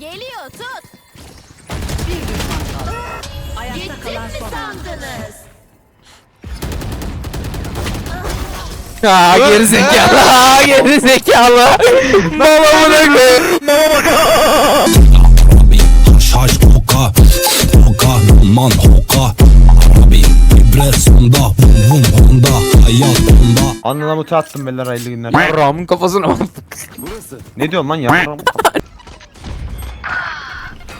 Geliyor tut. Bir düşman kaldı. Ayakta Gittim kalan mi son. sandınız? Ha geri zekalı. Ha geri zekalı. Baba bu ne be? Haş hoka Hoka man hoka Arabi vibrasyonda Vum vum honda Hayat onda Anına mutu attım beyler hayırlı günler. Ramın kafasına bak. Ne diyorsun lan ya?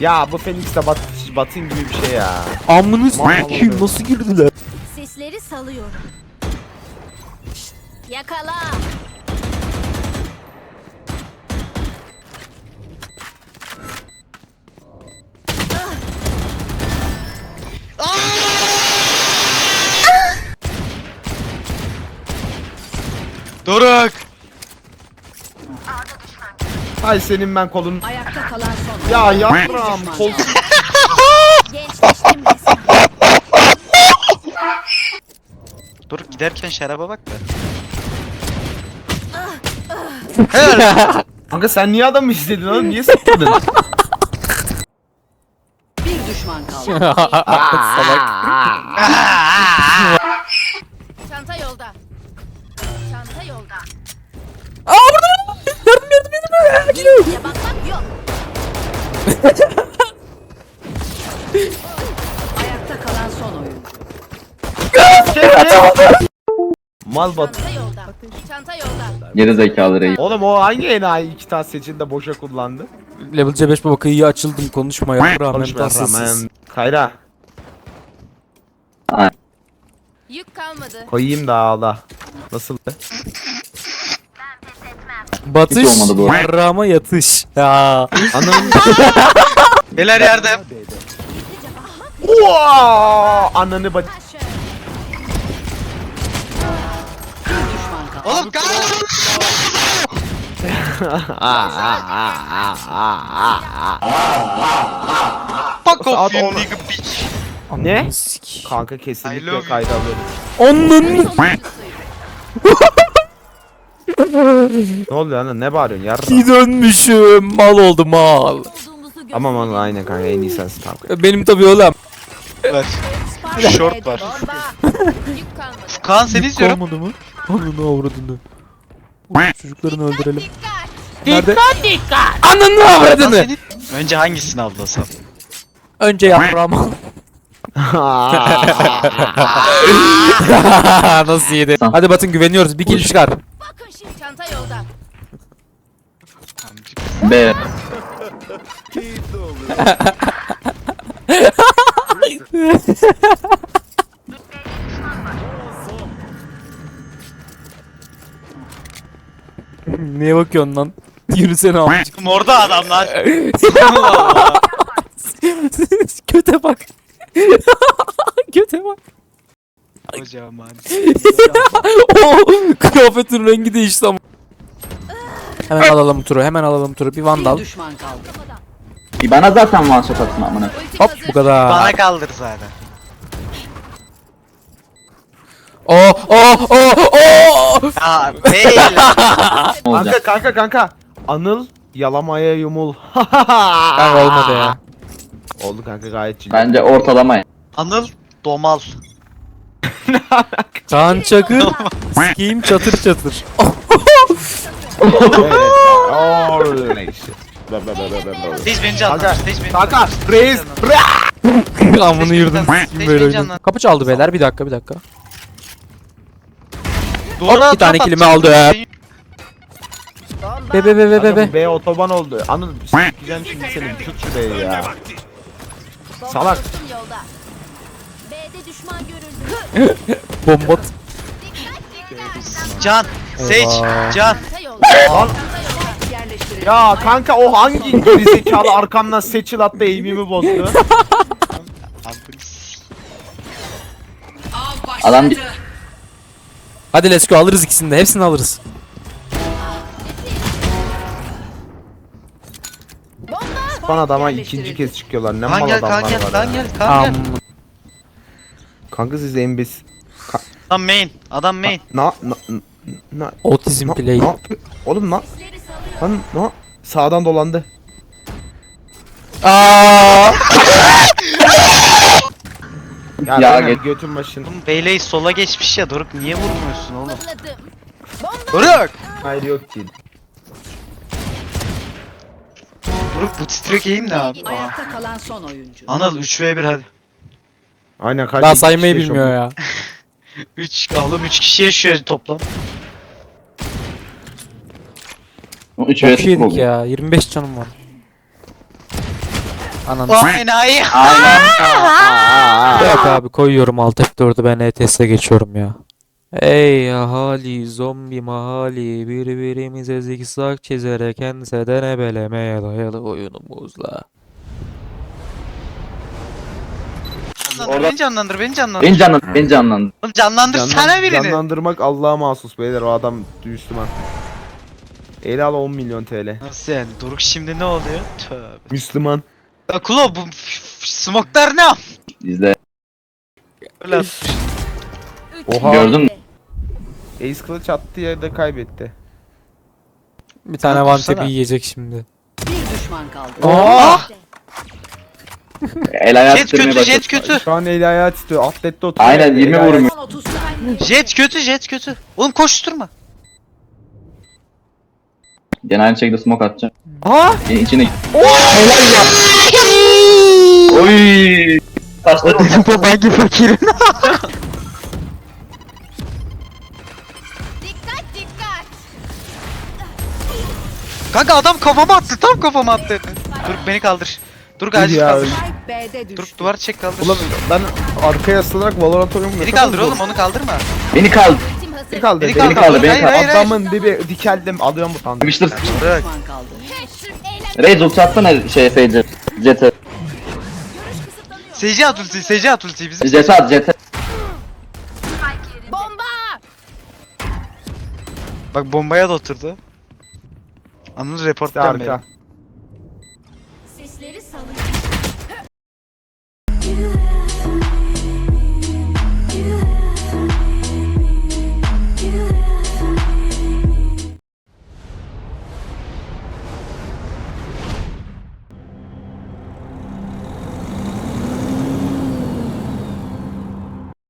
Ya bu Phoenix de bat, batın gibi bir şey ya. Amını s**kim nasıl girdiler? Sesleri salıyorum. Yakala. Doruk. Hay senin ben kolun. Ayakta kalan son. Ya yavrum kol. Gençleştim resmen. Doruk giderken şaraba bak da. Helal. Kanka sen niye adamı izledin oğlum? Niye sıkmadın? Bir düşman kaldı. Salak. Çanta yolda. Çanta yolda. Aa burada Ya bakmak yok. Ayakta kalan son oyun. Mal bat. Çanta yolda. Çanta yolda. Geri zekalı reis. Oğlum o hangi enayi iki tane seçildi boşa kullandı? Level C5 baba kıyıya açıldım konuşma ya. Rağmen Konuşma tatsızsız. rağmen. Kayra Yük kalmadı. koyayım da ağla. Nasıl? Batış. Olmadı bu. Yarrağıma yatış. Ya. Anam. Beyler yardım. Oha! Ananı bat. Oğlum kalk. Fuck off you nigga bitch. Ne? Kanka I love kesinlikle you. kayda. Onun. Ne oluyor lan? Ne bağırıyorsun yarra? Bir dönmüşüm. Mal oldu mal. Aman aman aynen kanka en iyi sensin kanka. Benim tabii oğlum. Ver. Short var. Kaan seni izliyorum. Olmadı mı? Ananı avradını. Çocuklarını öldürelim. Dikkat. Nerede? Ananı Kaan avradını. seni... Önce hangisini ablasam? Önce yarrağıma. Nasıl yedi? Hadi Batın güveniyoruz. Bir kill çıkar. Bakın şimdi çanta yolda. B. Niye bakıyorsun lan? Yürüsene amcık. Orada adamlar. Köte bak. Köte bak. Kocaman. Oo, kıyafetin rengi değişti ama. Hemen alalım turu. Hemen alalım turu. Bir vandal. Bir düşman kaldı. Bana zaten one shot atın amına. Hop bu kadar. Bana kaldır zaten. Oh oh oh oh. Aa değil. Olacak. kanka kanka kanka. Anıl yalamaya yumul. Kanka olmadı ya. Oldu kanka gayet chill. Bence ortalama. ya. Anıl Domal. Kaan Çakır. Sikeyim çatır çatır. Evet. Oo, neyse. Be, be, be, be, be, be. Stage beni canlandır. Stage beni kanka, reis, bre- Amını yırdım. Tek Sikeyim böyle oyunu. Kapı çaldı beyler. Bir dakika bir dakika. Doğru bir tane kilimi aldı ya. Be be be be be be. bu B otoban oldu. Anıl sikeceğim şimdi seni. Tut şurayı ya. Bomba Salak. yolda. B'de düşman görüldü. Bombat. Can. Oha. Can. Lan. Ya kanka o hangi gerizekalı arkamdan seçil attı eğimimi bozdu. Adam Hadi let's go alırız ikisini de. Hepsini alırız. Bana adama ikinci kez çıkıyorlar. Ne mal gel Kaan adamlar gel var ya. gel Kaan gel. Am. Kanka siz embes... Adam main. Adam main. Na na na Otizm na play. na? Oğlum na lan na sağdan dolandı. Aa! Ya, Ya git. götün başın. Oğlum Beyley sola geçmiş ya Doruk niye vurmuyorsun oğlum? Doruk! Hayır yok ki. Doruk bu titrek eğim ne abi? Ayakta kalan son oyuncu. Anıl 3v1 hadi. Aynen kaç Daha saymayı bilmiyor ya. 3 oğlum 3 kişi yaşıyor toplam. 3 Çok vs yedik oldu. ya. 25 canım var. Ananı Vay enayi. Aynen. Yok abi koyuyorum alt F4'ü ben ETS'e geçiyorum ya. Ey ahali zombi mahali birbirimize zikzak çizerek enseden ebelemeye dayalı oyunumuzla. Canlandır, Orada- beni canlandır, beni canlandır. Beni canlandır. Beni canlandır. Oğlum canlandır Canlan- sana birini. Canlandırmak Allah'a mahsus beyler o adam Müslüman. Ele al 10 milyon TL. Nasıl yani? Doruk şimdi ne oluyor? Tövbe. Müslüman. Ya Kulo bu smoklar ne? İzle. Öyle. Oha. Gördün mü? Ace kılıç attı yerde kaybetti. Bir tane Lan one dursana. tap'i yiyecek şimdi. Bir düşman kaldı. Oha! El ayağı Jet titremeye kötü, başladı. jet kötü. Şu an eli ayağı titriyor. Atlette oturuyor. Aynen 20 Eli ayağı- vurmuş. Son 30 saniye. Jet kötü, jet kötü. Oğlum koşturma. Gene aynı şekilde smoke atacağım. Aa! İ- İçine git. Oy! Taşları Hangi fakirin? Dikkat dikkat. Kanka adam kafama attı, tam kafama attı. Dur beni kaldır. Dur ya. kaldır. Spike B'de Dur duvar çek kaldır. Ulan ben arkaya yaslanarak Valorant oynuyorum. Beni kaldır oğlum onu kaldırma. Beni kaldı. Hazır. Beni kaldır. Beni Beni kaldır. kaldır, beni Hayır, kaldır. hayır, hayır. Adamın dibi dikeldim. Alıyorum bu tanrı. Sıkıştır. Bırak. düşman kaldı. Şey Seyirci. Jet'e. SC at ultiyi, SC at ultiyi bizim. Jet'e at Jet'e. Bomba. Bak bombaya da oturdu. Anıl report Arka. beni.